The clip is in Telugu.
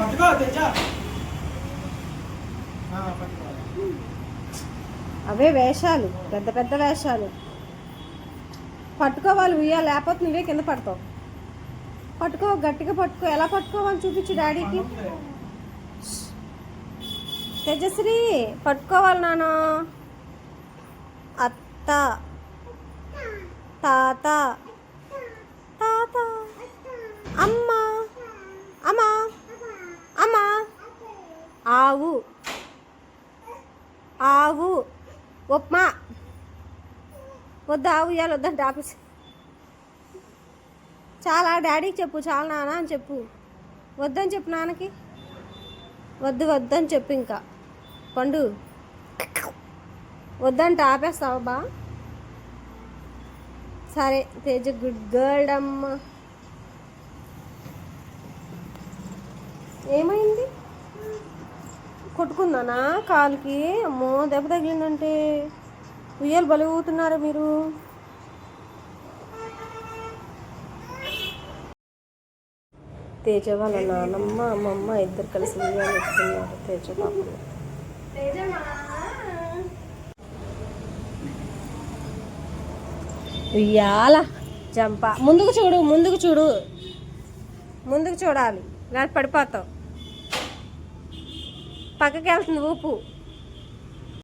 పట్టుకో తేజ అవే వేషాలు పెద్ద పెద్ద వేషాలు. పట్టుకోవాలి ఉయ్యాలి లేకపోతే నువ్వే కింద పడతావు. పట్టుకో గట్టిగా పట్టుకో ఎలా పట్టుకోవాలి చూపించు డాడీకి. తేజశ్రీ పట్టుకోవాలి నాన్న. అత్త. తాత అమ్మ అమ్మ అమ్మ ఆవు. ఆవు. ఉప్మా. వద్దు ఆవు ఇవ్వాలి వద్దంటే ఆఫీస్. చాలా డాడీకి చెప్పు చాలా నాన్న అని చెప్పు. వద్దని చెప్పు నాన్నకి. వద్దు వద్దని చెప్పు ఇంకా. పండు. వద్దంటే ఆపేస్తావా బా? సరే తేజ గుడ్ గర్ల్ అమ్మ. ఏమైంది? కొట్టుకుందానా కాలుకి? అమ్మో దెబ్బ తగిలిందంటే ఉయ్యాలు బలిపోతున్నారా మీరు. తేజ వాళ్ళ నాన్నమ్మ అమ్మమ్మ ఇద్దరు కలిసి ఉయ్యాలు ఎత్తుకున్నారు. తేజ పాపలు ఉయ్యాల జంప. ముందుకు చూడు ముందుకు చూడు. ముందుకు చూడాలి. లేకపోతే పడిపోతావు. పక్కకి వెళ్తుంది ఊపు